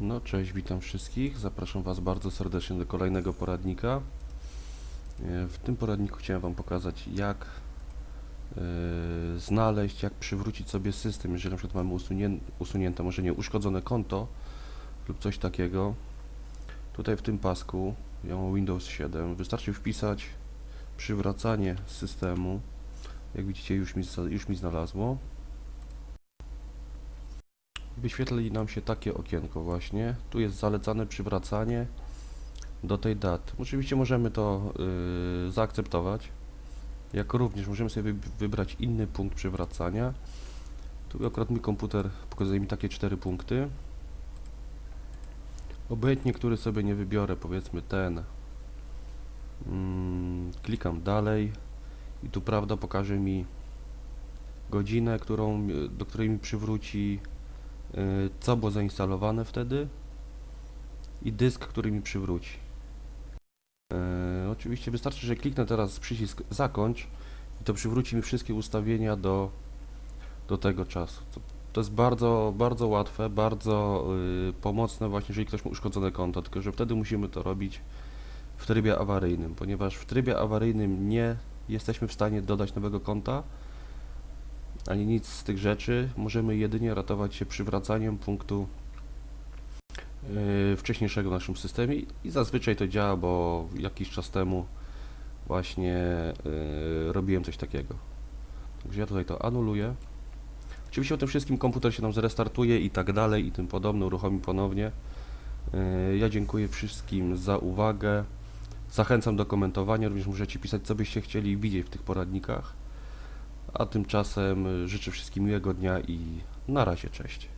No cześć, witam wszystkich. Zapraszam Was bardzo serdecznie do kolejnego poradnika. E, W tym poradniku chciałem Wam pokazać jak e, znaleźć, jak przywrócić sobie system, jeżeli na przykład mamy usunie, usunięte, może nie uszkodzone konto lub coś takiego. Tutaj w tym pasku, ja mam Windows 7, wystarczy wpisać przywracanie systemu. Jak widzicie już mi, już mi znalazło. Wyświetli nam się takie okienko właśnie. Tu jest zalecane przywracanie do tej daty. Oczywiście możemy to yy, zaakceptować. Jak również możemy sobie wyb- wybrać inny punkt przywracania. Tu akurat mój komputer pokazuje mi takie cztery punkty. Obojętnie, który sobie nie wybiorę, powiedzmy ten. Mm, klikam dalej i tu prawda pokaże mi godzinę, którą, do której mi przywróci co było zainstalowane wtedy i dysk, który mi przywróci. Y, oczywiście wystarczy, że kliknę teraz przycisk zakończ i to przywróci mi wszystkie ustawienia do, do tego czasu. To, to jest bardzo, bardzo łatwe, bardzo y, pomocne właśnie, jeżeli ktoś ma uszkodzone konto, tylko że wtedy musimy to robić w trybie awaryjnym, ponieważ w trybie awaryjnym nie jesteśmy w stanie dodać nowego konta, ani nic z tych rzeczy. Możemy jedynie ratować się przywracaniem punktu yy, wcześniejszego w naszym systemie i- zazwyczaj to działa, bo jakiś czas temu właśnie yy, robiłem coś takiego. Także ja tutaj to anuluję. Oczywiście o tym wszystkim komputer się nam zrestartuje i tak dalej i tym podobne, uruchomi ponownie. Yy, Ja dziękuję wszystkim za uwagę. Zachęcam do komentowania, również możecie pisać co byście chcieli widzieć w tych poradnikach. A tymczasem y, życzę wszystkim miłego dnia i na razie, cześć.